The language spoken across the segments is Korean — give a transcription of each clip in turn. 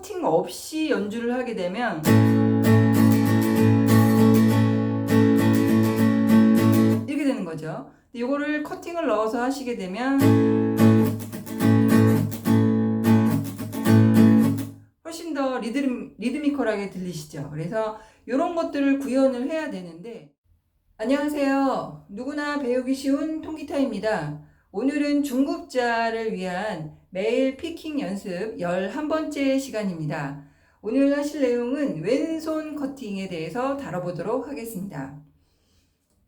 커팅 없이 연주를 하게 되면 이렇게 되는 거죠. 이거를 커팅을 넣어서 하시게 되면 훨씬 더 리드미, 리드미컬하게 들리시죠. 그래서 이런 것들을 구현을 해야 되는데 안녕하세요. 누구나 배우기 쉬운 통기타입니다. 오늘은 중급자를 위한 매일 피킹 연습 11번째 시간입니다. 오늘 하실 내용은 왼손 커팅에 대해서 다뤄보도록 하겠습니다.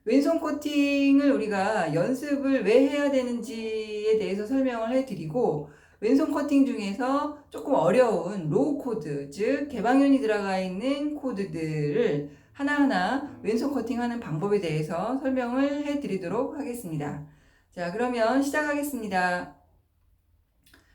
왼손 커팅을 우리가 연습을 왜 해야 되는지에 대해서 설명을 해드리고 왼손 커팅 중에서 조금 어려운 로우 코드, 즉 개방현이 들어가 있는 코드들을 하나하나 왼손 커팅하는 방법에 대해서 설명을 해드리도록 하겠습니다. 자, 그러면 시작하겠습니다.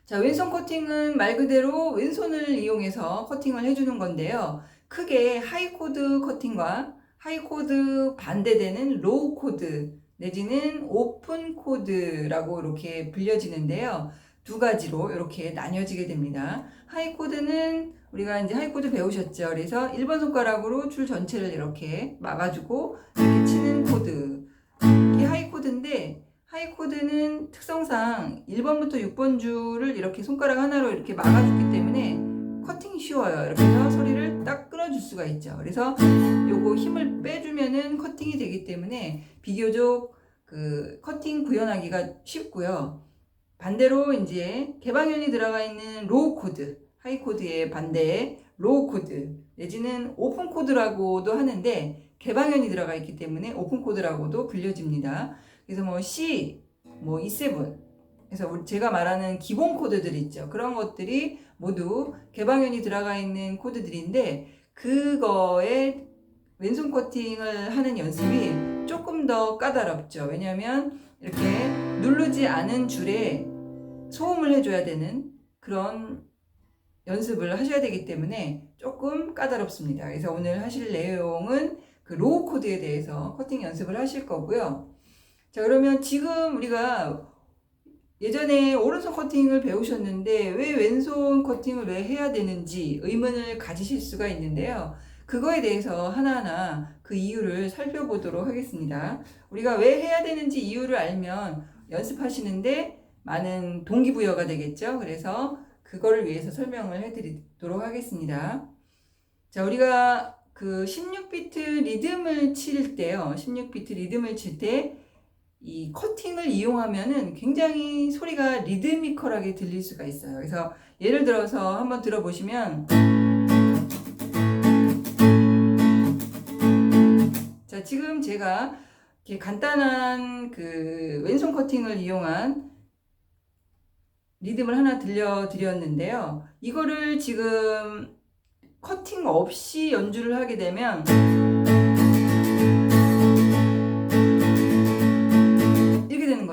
자, 왼손 커팅은 말 그대로 왼손을 이용해서 커팅을 해주는 건데요. 크게 하이 코드 커팅과 하이 코드 반대되는 로우 코드 내지는 오픈 코드라고 이렇게 불려지는데요. 두 가지로 이렇게 나뉘어지게 됩니다. 하이 코드는 우리가 이제 하이 코드 배우셨죠. 그래서 1번 손가락으로 줄 전체를 이렇게 막아주고 이렇게 치는 코드. 이게 하이 코드인데 하이 코드는 특성상 1번부터 6번 줄을 이렇게 손가락 하나로 이렇게 막아주기 때문에 커팅이 쉬워요. 이렇게 해서 소리를 딱 끊어줄 수가 있죠. 그래서 요거 힘을 빼주면은 커팅이 되기 때문에 비교적 그 커팅 구현하기가 쉽고요. 반대로 이제 개방현이 들어가 있는 로우 코드, 하이 코드의 반대 로우 코드 내지는 오픈 코드라고도 하는데 개방현이 들어가 있기 때문에 오픈 코드라고도 불려집니다. 그래서 뭐 C, 뭐 E7 그래서 제가 말하는 기본 코드들 있죠. 그런 것들이 모두 개방현이 들어가 있는 코드들인데 그거에 왼손 커팅을 하는 연습이 조금 더 까다롭죠. 왜냐하면 이렇게 누르지 않은 줄에 소음을 해줘야 되는 그런 연습을 하셔야 되기 때문에 조금 까다롭습니다. 그래서 오늘 하실 내용은 그 로우 코드에 대해서 커팅 연습을 하실 거고요. 자, 그러면 지금 우리가 예전에 오른손 커팅을 배우셨는데 왜 왼손 커팅을 왜 해야 되는지 의문을 가지실 수가 있는데요. 그거에 대해서 하나하나 그 이유를 살펴보도록 하겠습니다. 우리가 왜 해야 되는지 이유를 알면 연습하시는데 많은 동기부여가 되겠죠. 그래서 그거를 위해서 설명을 해드리도록 하겠습니다. 자, 우리가 그 16비트 리듬을 칠 때요. 16비트 리듬을 칠 때 이 커팅을 이용하면은 굉장히 소리가 리드미컬하게 들릴 수가 있어요. 그래서 예를 들어서 한번 들어보시면 자, 지금 제가 이렇게 간단한 그 왼손 커팅을 이용한 리듬을 하나 들려드렸는데요. 이거를 지금 커팅 없이 연주를 하게 되면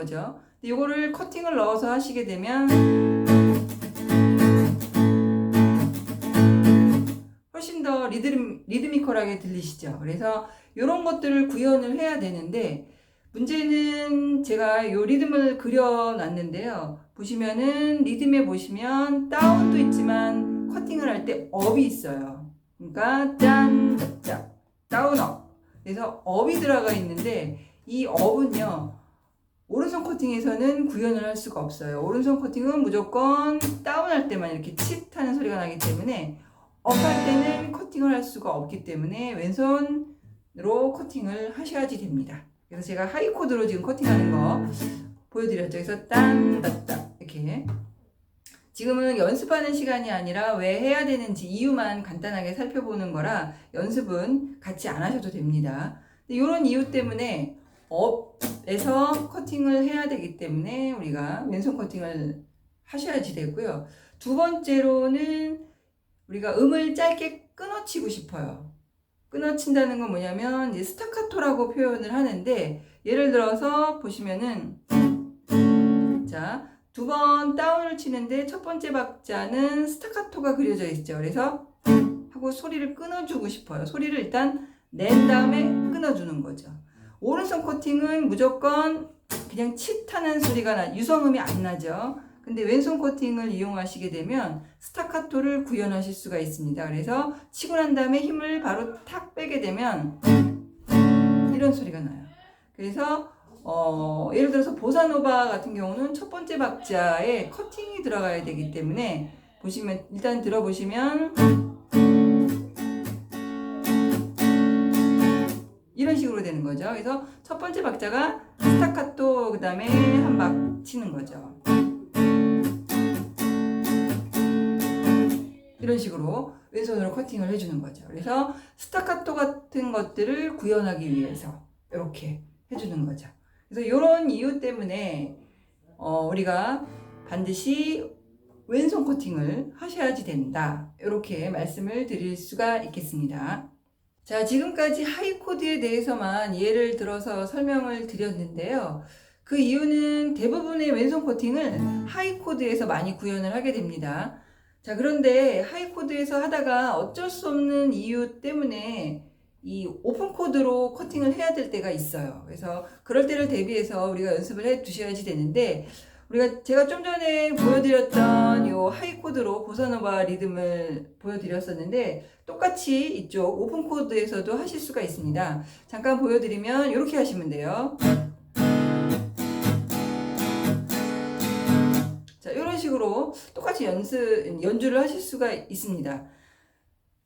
거죠. 이거를 커팅을 넣어서 하시게 되면 훨씬 더 리드미, 리드미컬하게 들리시죠. 그래서 이런 것들을 구현을 해야 되는데 문제는 제가 요 리듬을 그려놨는데요. 보시면은 리듬에 보시면 다운도 있지만 커팅을 할 때 업이 있어요. 그러니까 짠, 짜, 다운 업. 그래서 업이 들어가 있는데 이 업은요. 오른손 커팅에서는 구현을 할 수가 없어요. 오른손 커팅은 무조건 다운할 때만 이렇게 칫 하는 소리가 나기 때문에 업할 때는 커팅을 할 수가 없기 때문에 왼손으로 커팅을 하셔야지 됩니다. 그래서 제가 하이 코드로 지금 커팅하는 거 보여드렸죠. 그래서 딴, 따따 이렇게 지금은 연습하는 시간이 아니라 왜 해야 되는지 이유만 간단하게 살펴보는 거라 연습은 같이 안 하셔도 됩니다. 이런 이유 때문에 업 에서 커팅을 해야 되기 때문에 우리가 왼손 커팅을 하셔야지 되고요. 두 번째로는 우리가 음을 짧게 끊어치고 싶어요. 끊어친다는 건 뭐냐면 스타카토라고 표현을 하는데 예를 들어서 보시면은 자, 두 번 다운을 치는데 첫 번째 박자는 스타카토가 그려져 있죠. 그래서 하고 소리를 끊어주고 싶어요. 소리를 일단 낸 다음에 끊어주는 거죠. 오른손 코팅은 무조건 그냥 칫하는 소리가 나, 유성음이 안 나죠. 근데 왼손 커팅을 이용하시게 되면 스타카토를 구현하실 수가 있습니다. 그래서 치고 난 다음에 힘을 바로 탁 빼게 되면 이런 소리가 나요. 그래서 어, 예를 들어서 보사노바 같은 경우는 첫 번째 박자에 커팅이 들어가야 되기 때문에 보시면 일단 들어보시면 식으로 되는 거죠. 그래서 첫 번째 박자가 스타카토 그 다음에 한 박 치는 거죠. 이런 식으로 왼손으로 커팅을 해주는 거죠. 그래서 스타카토 같은 것들을 구현하기 위해서 이렇게 해주는 거죠. 그래서 이런 이유 때문에 어, 우리가 반드시 왼손 커팅을 하셔야지 된다. 이렇게 말씀을 드릴 수가 있겠습니다. 자, 지금까지 하이코드에 대해서만 예를 들어서 설명을 드렸는데요. 그 이유는 대부분의 왼손 커팅을 하이코드에서 많이 구현을 하게 됩니다. 자, 그런데 하이코드에서 하다가 어쩔 수 없는 이유 때문에 이 오픈 코드로 커팅을 해야 될 때가 있어요. 그래서 그럴 때를 대비해서 우리가 연습을 해 두셔야지 되는데 우리가 제가 좀 전에 보여드렸던 요 하이 코드로 보사노바 리듬을 보여드렸었는데 똑같이 이쪽 오픈 코드에서도 하실 수가 있습니다. 잠깐 보여드리면 이렇게 하시면 돼요. 자, 이런 식으로 똑같이 연습 연주를 하실 수가 있습니다.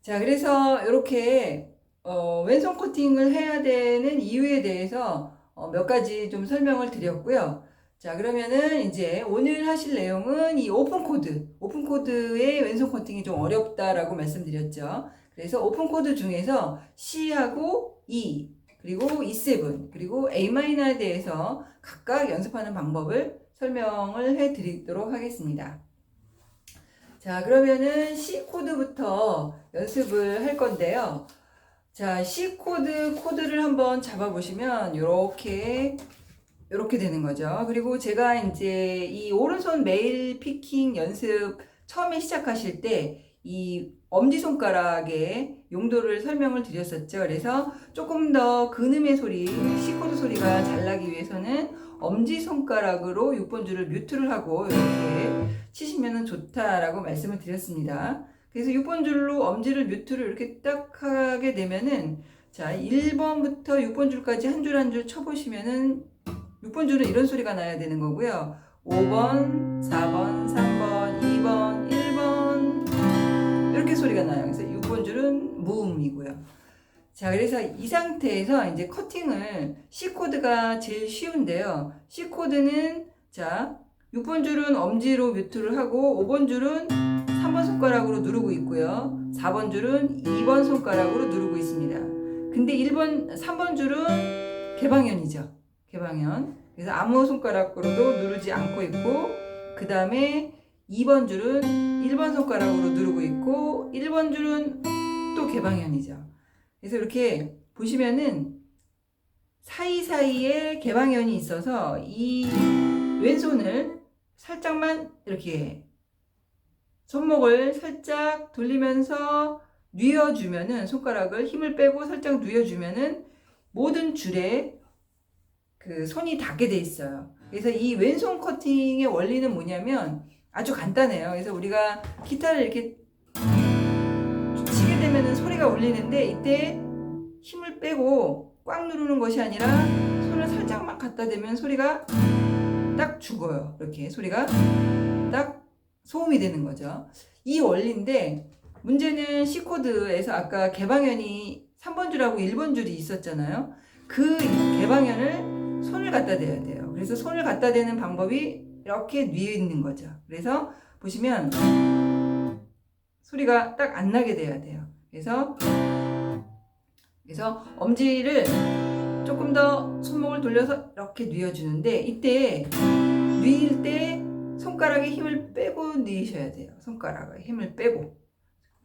자, 그래서 이렇게 어, 왼손 커팅을 해야 되는 이유에 대해서 어, 몇 가지 좀 설명을 드렸고요. 자, 그러면은 이제 오늘 하실 내용은 이 오픈 코드. 오픈 코드의 왼손 커팅이 좀 어렵다라고 말씀드렸죠. 그래서 오픈 코드 중에서 C하고 E, 그리고 E7, 그리고 A마이너에 대해서 각각 연습하는 방법을 설명을 해 드리도록 하겠습니다. 자, 그러면은 C 코드부터 연습을 할 건데요. 자, C 코드 코드를 한번 잡아 보시면 이렇게 이렇게 되는 거죠. 그리고 제가 이제 이 오른손 메일 피킹 연습 처음에 시작하실 때 이 엄지손가락의 용도를 설명을 드렸었죠. 그래서 조금 더 근음의 소리, C코드 소리가 잘 나기 위해서는 엄지손가락으로 6번 줄을 뮤트를 하고 이렇게 치시면 좋다라고 말씀을 드렸습니다. 그래서 6번 줄로 엄지를 뮤트를 이렇게 딱 하게 되면은 자, 1번부터 6번 줄까지 한 줄 한 줄 쳐보시면은 6번 줄은 이런 소리가 나야 되는 거고요. 5번, 4번, 3번, 2번, 1번 이렇게 소리가 나요. 그래서 6번 줄은 무음이고요. 자, 그래서 이 상태에서 이제 커팅을 C 코드가 제일 쉬운데요. C 코드는 자, 6번 줄은 엄지로 뮤트를 하고 5번 줄은 3번 손가락으로 누르고 있고요. 4번 줄은 2번 손가락으로 누르고 있습니다. 근데 1번, 3번 줄은 개방현이죠. 개방현. 그래서 아무 손가락으로도 누르지 않고 있고, 그 다음에 2번 줄은 1번 손가락으로 누르고 있고, 1번 줄은 또 개방현이죠. 그래서 이렇게 보시면은 사이사이에 개방현이 있어서 이 왼손을 살짝만 이렇게 손목을 살짝 돌리면서 뉘어주면은 손가락을 힘을 빼고 살짝 뉘어주면은 모든 줄에 그 손이 닿게 돼 있어요. 그래서 이 왼손 커팅의 원리는 뭐냐면 아주 간단해요. 그래서 우리가 기타를 이렇게 치게 되면은 소리가 울리는데 이때 힘을 빼고 꽉 누르는 것이 아니라 손을 살짝만 갖다 대면 소리가 딱 죽어요. 이렇게 소리가 딱 소음이 되는 거죠. 이 원리인데 문제는 C 코드에서 아까 개방현이 3번 줄하고 1번 줄이 있었잖아요. 그 개방현을 손을 갖다 대야 돼요. 그래서 손을 갖다 대는 방법이 이렇게 뉘어 있는 거죠. 그래서 보시면 소리가 딱 안 나게 돼야 돼요. 그래서 그래서 엄지를 조금 더 손목을 돌려서 이렇게 뉘어주는데 이때 뉘일 때 손가락에 힘을 빼고 뉘으셔야 돼요. 손가락에 힘을 빼고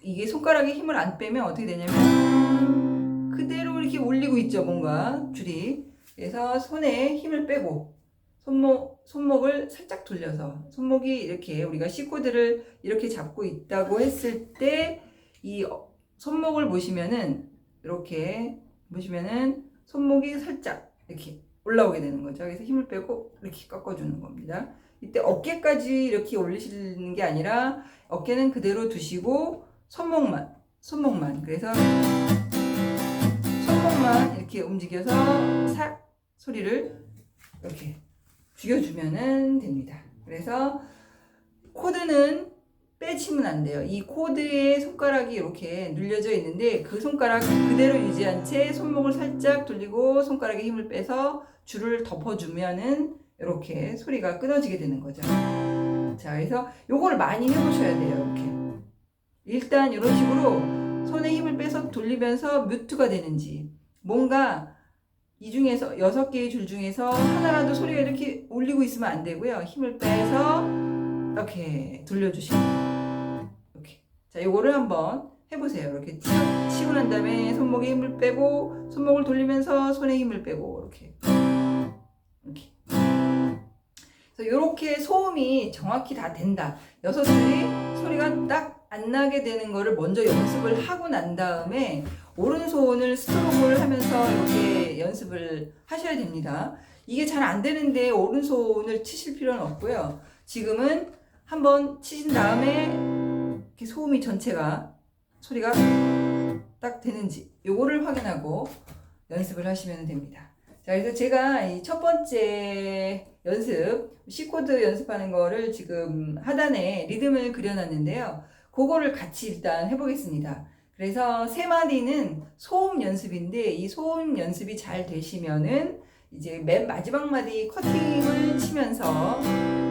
이게 손가락에 힘을 안 빼면 어떻게 되냐면 그대로 이렇게 올리고 있죠 뭔가 줄이 그래서 손에 힘을 빼고 손목 손목을 살짝 돌려서 손목이 이렇게 우리가 C 코드를 이렇게 잡고 있다고 했을 때 이 손목을 보시면은 이렇게 보시면은 손목이 살짝 이렇게 올라오게 되는 거죠. 그래서 힘을 빼고 이렇게 꺾어주는 겁니다. 이때 어깨까지 이렇게 올리시는 게 아니라 어깨는 그대로 두시고 손목만 손목만 그래서 손목만 이렇게 움직여서 삭 소리를 이렇게 죽여주면은 됩니다. 그래서 코드는 빼치면 안 돼요. 이 코드에 손가락이 이렇게 눌려져 있는데 그 손가락 그대로 유지한 채 손목을 살짝 돌리고 손가락에 힘을 빼서 줄을 덮어주면은 이렇게 소리가 끊어지게 되는 거죠. 자, 그래서 요거를 많이 해보셔야 돼요. 이렇게. 일단 이런 식으로 손에 힘을 빼서 돌리면서 뮤트가 되는지 뭔가 이 중에서 여섯 개의 줄 중에서 하나라도 소리가 이렇게 울리고 있으면 안 되고요. 힘을 빼서 이렇게 돌려주시면. 이렇게. 자, 요거를 한번 해보세요. 이렇게 치- 치고 난 다음에 손목에 힘을 빼고 손목을 돌리면서 손에 힘을 빼고 이렇게. 이렇게. 그래서 이렇게 소음이 정확히 다 된다. 여섯 줄이 소리가 딱 안 나게 되는 거를 먼저 연습을 하고 난 다음에 오른손을 스트로크를 하면서 이렇게 연습을 하셔야 됩니다. 이게 잘 안 되는데 오른손을 치실 필요는 없고요. 지금은 한번 치신 다음에 이렇게 소음이 전체가 소리가 딱 되는지 요거를 확인하고 연습을 하시면 됩니다. 자, 그래서 제가 이 첫 번째 연습, C코드 연습하는 거를 지금 하단에 리듬을 그려놨는데요. 그거를 같이 일단 해보겠습니다. 그래서 세 마디는 소음 연습인데 이 소음 연습이 잘 되시면은 이제 맨 마지막 마디 커팅을 치면서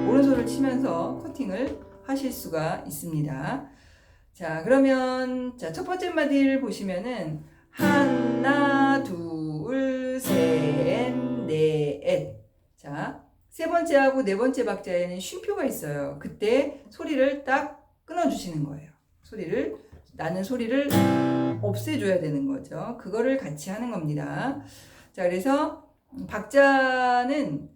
오른손을 치면서 커팅을 하실 수가 있습니다. 자, 그러면 자, 첫 번째 마디를 보시면은 하나, 둘, 셋, 넷. 자, 세 번째하고 네 번째 박자에는 쉼표가 있어요. 그때 소리를 딱 끊어주시는 거예요. 소리를, 나는 소리를 없애줘야 되는 거죠. 그거를 같이 하는 겁니다. 자, 그래서 박자는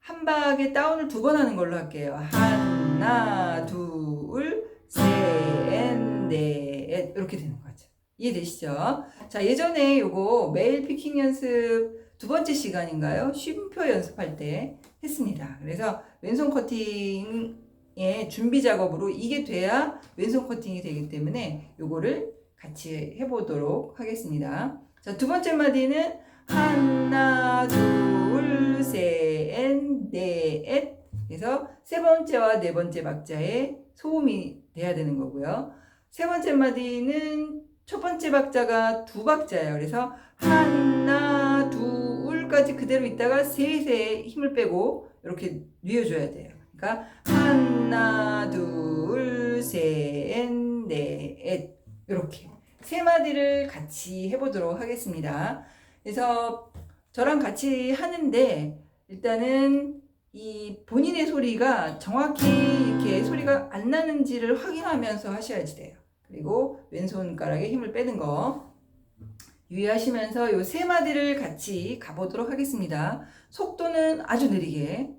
한 박에 다운을 두 번 하는 걸로 할게요. 하나, 둘, 셋, 넷. 이렇게 되는 거죠. 이해되시죠? 자, 예전에 요거 메일 피킹 연습 두 번째 시간인가요? 쉼표 연습할 때 했습니다. 그래서 왼손 커팅 의 준비 작업으로 이게 돼야 왼손 커팅이 되기 때문에 요거를 같이 해보도록 하겠습니다. 자, 두 번째 마디는 하나, 둘, 셋, 넷. 그래서 세 번째와 네 번째 박자에 소음이 돼야 되는 거고요. 세 번째 마디는 첫 번째 박자가 두 박자예요. 그래서 하나, 둘까지 그대로 있다가 셋에 힘을 빼고 이렇게 뉘어줘야 돼요. 그러니까 하나, 둘, 셋, 넷 이렇게 세 마디를 같이 해보도록 하겠습니다. 그래서 저랑 같이 하는데 일단은 이 본인의 소리가 정확히 이렇게 소리가 안 나는지를 확인하면서 하셔야지 돼요. 그리고 왼손가락에 힘을 빼는 거 유의하시면서 요 세 마디를 같이 가보도록 하겠습니다. 속도는 아주 느리게.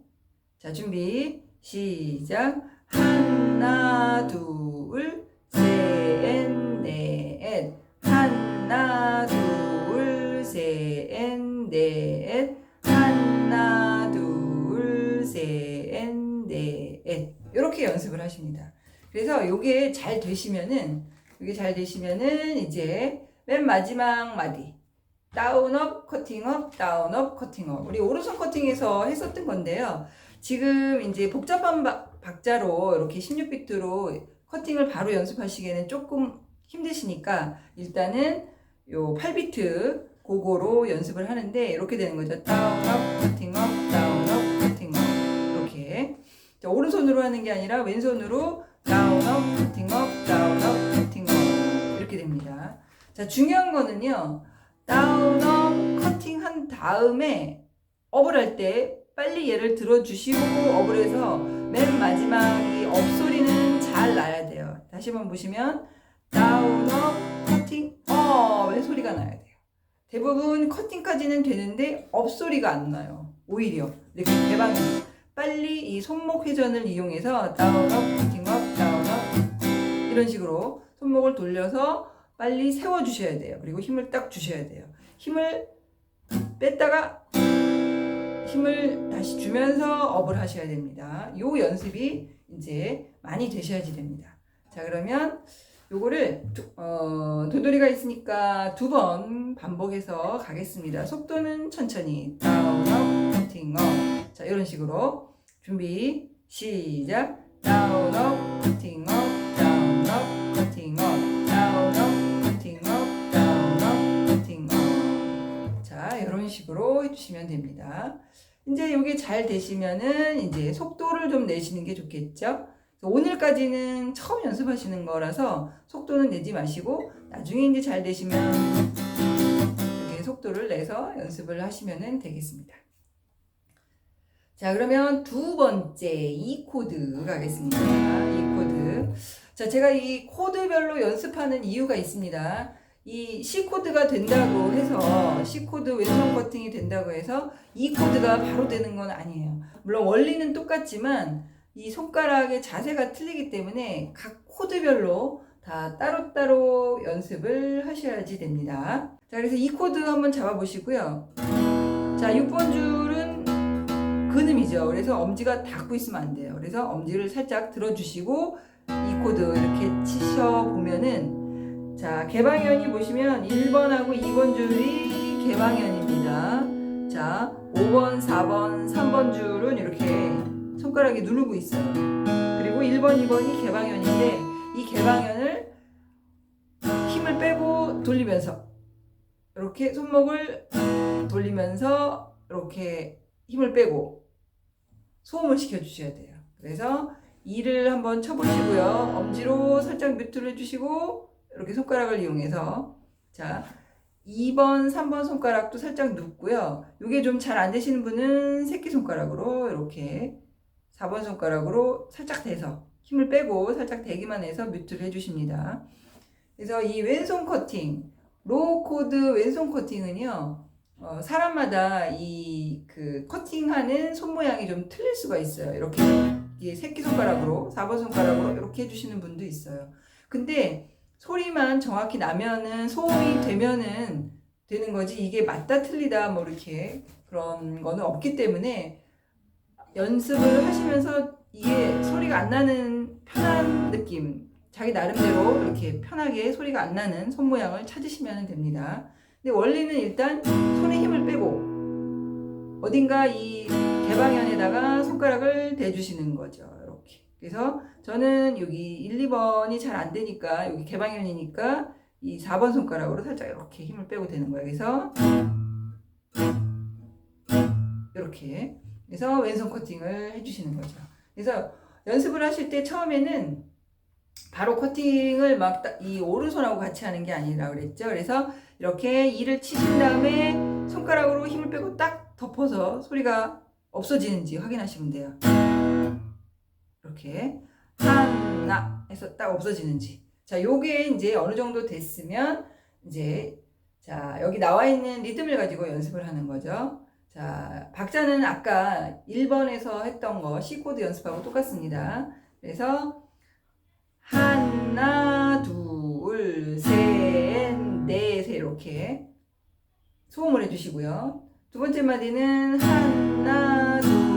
자, 준비. 시작. 하나, 둘, 셋, 넷. 하나, 둘, 셋, 넷. 하나, 둘, 셋, 넷. 이렇게 연습을 하십니다. 그래서 요게 잘 되시면은, 요게 잘 되시면은 이제 맨 마지막 마디. 다운업, 커팅업, 다운업, 커팅업. 우리 오른손 커팅에서 했었던 건데요. 지금 이제 복잡한 바- 박자로 이렇게 16비트로 커팅을 바로 연습하시기에는 조금 힘드시니까 일단은 요 8비트 그거로 연습을 하는데 이렇게 되는 거죠. 다운업, 커팅업, 다운업, 커팅업. 이렇게. 자, 오른손으로 하는 게 아니라 왼손으로 다운업, 커팅업, 다운업, 커팅업. 이렇게 됩니다. 자, 중요한 거는요. 다운업, 커팅한 다음에 업을 할때 빨리 얘를 들어주시고 해서 맨 마지막 이 업 소리는 잘 나야 돼요. 다시 한번 보시면 다운 업, 커팅, 업의 소리가 나야 돼요. 대부분 커팅까지는 되는데 업 소리가 안 나요. 오히려 이렇게 대방이 빨리 이 손목 회전을 이용해서 다운업, 커팅업, 다운업 이런 식으로 손목을 돌려서 빨리 세워 주셔야 돼요. 그리고 힘을 딱 주셔야 돼요. 힘을 뺐다가 힘을 다시 주면서 업을 하셔야 됩니다. 요 연습이 이제 많이 되셔야지 됩니다. 자, 그러면 요거를 두- 어, 도돌이가 있으니까 두 번 반복해서 가겠습니다. 속도는 천천히 다운 업 커팅 업. 자, 이런 식으로 준비 시작. 다운 업 커팅 업 식으로 해주시면 됩니다. 이제 이게 잘 되시면은 이제 속도를 좀 내시는 게 좋겠죠? 오늘까지는 처음 연습하시는 거라서 속도는 내지 마시고 나중에 이제 잘 되시면 이렇게 속도를 내서 연습을 하시면 되겠습니다. 자, 그러면 두 번째 이 코드 가겠습니다. 이 코드. 자, 제가 이 코드별로 연습하는 이유가 있습니다. 이 C 코드가 된다고 해서 C 코드 왼손 커팅이 된다고 해서 이 코드가 바로 되는 건 아니에요. 물론 원리는 똑같지만 이 손가락의 자세가 틀리기 때문에 각 코드별로 다 따로따로 연습을 하셔야지 됩니다. 자, 그래서 이 코드 한번 잡아보시고요. 자, 6번 줄은 근음이죠. 그래서 엄지가 닿고 있으면 안 돼요. 그래서 엄지를 살짝 들어주시고 이 코드 이렇게 치셔 보면은 자, 개방현이 보시면 1번하고 2번 줄이 개방현입니다. 자, 5번, 4번, 3번 줄은 이렇게 손가락이 누르고 있어요. 그리고 1번, 2번이 개방현인데 이 개방현을 힘을 빼고 돌리면서 이렇게 손목을 돌리면서 이렇게 힘을 빼고 소음을 시켜 주셔야 돼요. 그래서 이를 한번 쳐보시고요. 엄지로 살짝 뮤트를 해주시고 이렇게 손가락을 이용해서 자 2번, 3번 손가락도 살짝 눕고요. 이게 좀 잘 안 되시는 분은 새끼 손가락으로 이렇게 4번 손가락으로 살짝 대서 힘을 빼고 살짝 대기만 해서 뮤트를 해주십니다. 그래서 이 왼손 커팅, 로우 코드 왼손 커팅은요, 어, 사람마다 이 그 커팅하는 손 모양이 좀 틀릴 수가 있어요. 이렇게 이게 새끼 손가락으로 4번 손가락으로 이렇게 해주시는 분도 있어요. 근데 소리만 정확히 나면은 소음이 되면은 되는 거지 이게 맞다 틀리다 뭐 이렇게 그런 거는 없기 때문에 연습을 하시면서 이게 소리가 안 나는 편한 느낌 자기 나름대로 이렇게 편하게 소리가 안 나는 손 모양을 찾으시면 됩니다. 근데 원리는 일단 손에 힘을 빼고 어딘가 이 개방현에다가 손가락을 대주시는 거죠. 그래서 저는 여기 1, 2번이 잘 안 되니까 여기 개방현이니까 이 4번 손가락으로 살짝 이렇게 힘을 빼고 되는 거예요. 그래서 이렇게 그래서 왼손 커팅을 해주시는 거죠. 그래서 연습을 하실 때 처음에는 바로 커팅을 막 이 오른손하고 같이 하는 게 아니라 그랬죠. 그래서 이렇게 이를 치신 다음에 손가락으로 힘을 빼고 딱 덮어서 소리가 없어지는지 확인하시면 돼요. 이렇게 하나 해서 딱 없어지는지. 자, 요게 이제 어느 정도 됐으면 이제 자, 여기 나와 있는 리듬을 가지고 연습을 하는 거죠. 자, 박자는 아까 1번에서 했던 거 C 코드 연습하고 똑같습니다. 그래서 하나, 둘, 셋, 넷 이렇게 소음을 해주시고요. 두 번째 마디는 하나, 둘,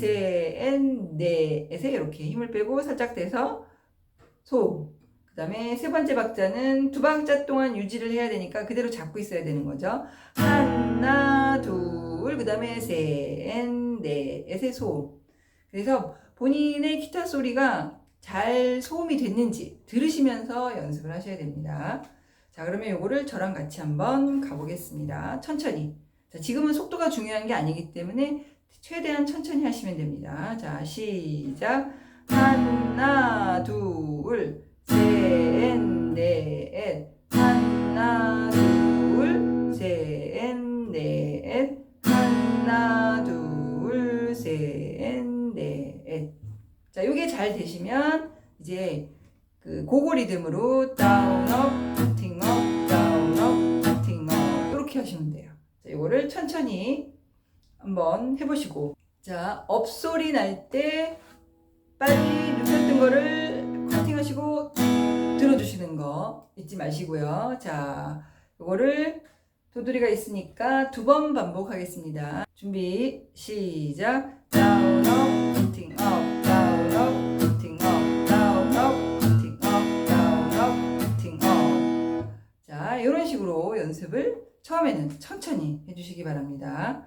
셋, 넷에 이렇게 힘을 빼고 살짝 대서 소음. 그 다음에 세 번째 박자는 두 박자 동안 유지를 해야 되니까 그대로 잡고 있어야 되는 거죠. 하나, 둘, 그 다음에 셋, 넷의 소음. 그래서 본인의 기타 소리가 잘 소음이 됐는지 들으시면서 연습을 하셔야 됩니다. 자, 그러면 요거를 저랑 같이 한번 가보겠습니다. 천천히. 자, 지금은 속도가 중요한 게 아니기 때문에 최대한 천천히 하시면 됩니다. 자, 시작. 하나, 둘, 셋, 넷. 하나, 둘, 셋, 넷. 하나, 둘, 셋, 넷. 자, 요게 잘 되시면 이제 그 고고 리듬으로 다운 업, 커팅 업, 다운 업, 커팅 업 이렇게 하시면 돼요. 자, 요거를 천천히 한번 해보시고 자, 업 소리 날 때 빨리 눕혔던 거를 커팅하시고 들어주시는 거 잊지 마시고요. 자, 요거를 도돌이가 있으니까 두 번 반복하겠습니다. 준비 시작. 다운 업, 팅 업, 다운 업, 팅 업, 다운 업, 팅 업, 다운 업, 팅 업. 자, 이런 식으로 연습을 처음에는 천천히 해주시기 바랍니다.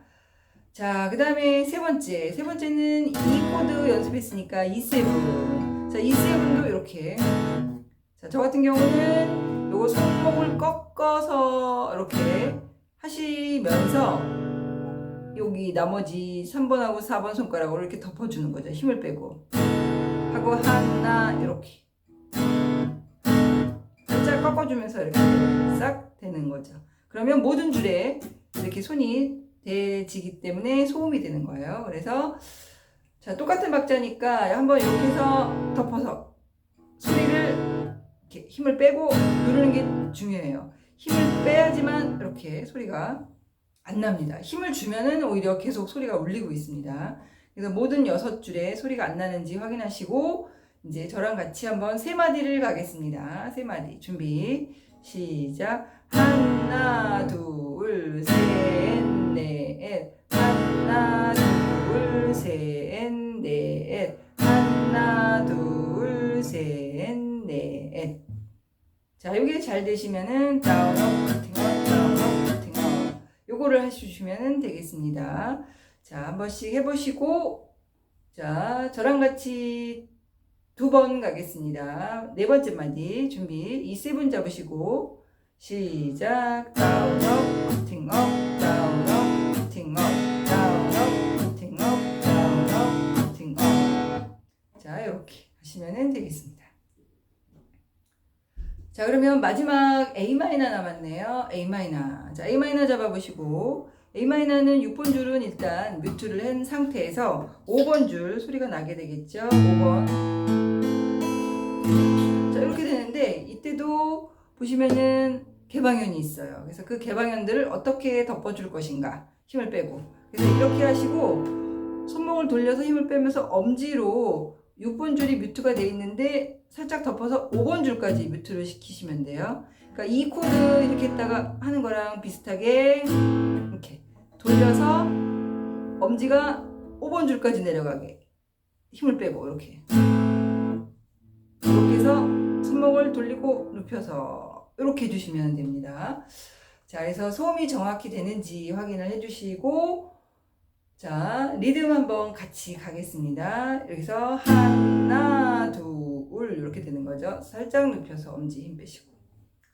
자, 그 다음에 세 번째. 세 번째는 E 코드 연습했으니까 E7. 자, E7도 이렇게. 자, 저 같은 경우는 요거 손목을 꺾어서 이렇게 하시면서 여기 나머지 3번하고 4번 손가락으로 이렇게 덮어주는 거죠. 힘을 빼고. 하고 하나, 이렇게. 살짝 꺾어주면서 이렇게 싹 되는 거죠. 그러면 모든 줄에 이렇게 손이 대지기 때문에 소음이 되는 거예요. 그래서 자 똑같은 박자니까 한번 이렇게 해서 덮어서 소리를 이렇게 힘을 빼고 누르는 게 중요해요. 힘을 빼야지만 이렇게 소리가 안 납니다. 힘을 주면은 오히려 계속 소리가 울리고 있습니다. 그래서 모든 여섯 줄에 소리가 안 나는지 확인하시고 이제 저랑 같이 한번 세 마디를 가겠습니다. 세 마디 준비 시작 하나 둘셋 넷 하나 둘 셋 넷. 하나 둘 셋 넷. 자 여기 잘 되시면은 다운 업 커팅 업 다운 업 커팅 업 요거를 해주시면 되겠습니다. 자 한 번씩 해보시고 자 저랑 같이 두 번 가겠습니다. 네 번째 마디 준비. 이 세 분 잡으시고 시작. 다운업 커팅업 다운업 커팅업 다운업 커팅업 다운업 커팅업 자 이렇게 하시면 되겠습니다. 자 그러면 마지막 A 마이너 남았네요. A 마이너 자 A 마이너 잡아보시고 A 마이너는 6번 줄은 일단 뮤트를 한 상태에서 5번 줄 소리가 나게 되겠죠. 5번 자 이렇게 되는데 이때도 보시면은 개방현이 있어요. 그래서 그 개방현들을 어떻게 덮어줄 것인가 힘을 빼고 그래서 이렇게 하시고 손목을 돌려서 힘을 빼면서 엄지로 6번 줄이 뮤트가 돼 있는데 살짝 덮어서 5번 줄까지 뮤트를 시키시면 돼요. 그러니까 이 코드 이렇게 했다가 하는 거랑 비슷하게 이렇게 돌려서 엄지가 5번 줄까지 내려가게 힘을 빼고 이렇게 이렇게 해서 손목을 돌리고 눕혀서 이렇게 해주시면 됩니다. 자, 그래서 소음이 정확히 되는지 확인을 해주시고 자, 리듬 한번 같이 가겠습니다. 여기서 하나, 둘 이렇게 되는 거죠. 살짝 눕혀서 엄지 힘 빼시고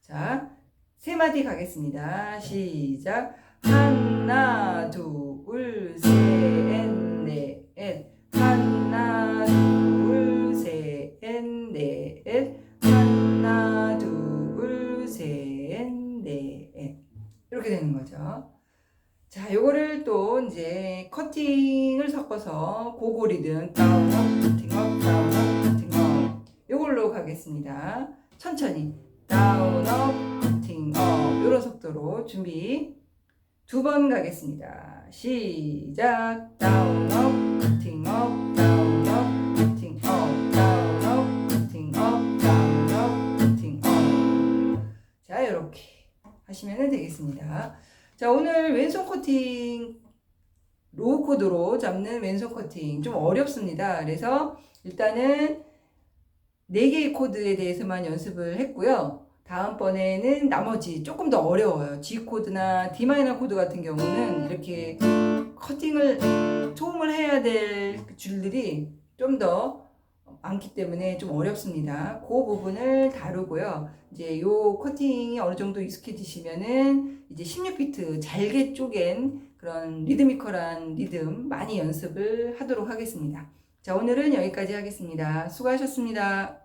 자, 세 마디 가겠습니다. 시작. 하나, 둘, 셋, 넷. 하 이렇게 되는 거죠. 자, 요거를 또 이제 커팅을 섞어서 고고 리듬 다운업, 커팅업, 다운업, 커팅업. 요걸로 가겠습니다. 천천히 다운업, 커팅업. 요런 속도로 준비. 두 번 가겠습니다. 시작. 다운업, 커팅업, 하시면 되겠습니다. 자, 오늘 왼손 커팅 로우 코드로 잡는 왼손 커팅 좀 어렵습니다. 그래서 일단은 4개의 코드에 대해서만 연습을 했고요. 다음번에는 나머지 조금 더 어려워요. G 코드나 D 마이너 코드 같은 경우는 이렇게 커팅을 소음을 해야 될 줄들이 좀 더 많기 때문에 좀 어렵습니다. 그 부분을 다루고요. 이제 요 커팅이 어느 정도 익숙해지시면은 이제 16비트 잘게 쪼갠 그런 리드미컬한 리듬 많이 연습을 하도록 하겠습니다. 자, 오늘은 여기까지 하겠습니다. 수고하셨습니다.